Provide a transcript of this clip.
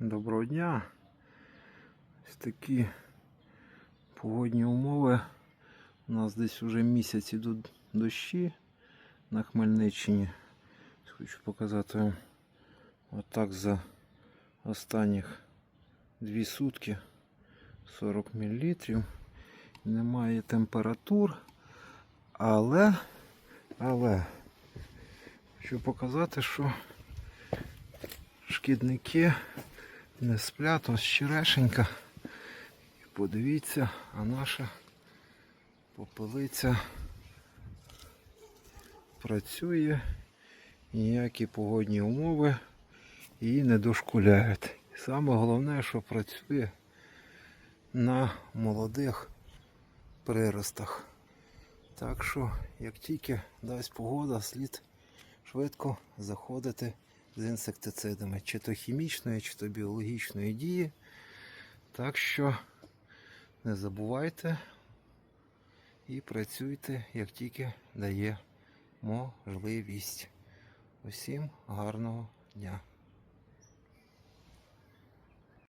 Доброго дня. Ось такі погодні умови. У нас десь вже місяць ідуть дощі на Хмельниччині. Хочу показати вам отак за останніх дві сутки 40 мл. Немає температур, але, але хочу показати, що шкідники не сплять, ось черешенька. І подивіться, а наша попелиця працює, ніякі погодні умови її не дошкуляють. Саме головне, що працює на молодих приростах. Так що, як тільки дасть погода, слід швидко заходити з інсектицидами, чи то хімічної, чи то біологічної дії. Так що не забувайте і працюйте, як тільки дає можливість. Усім гарного дня!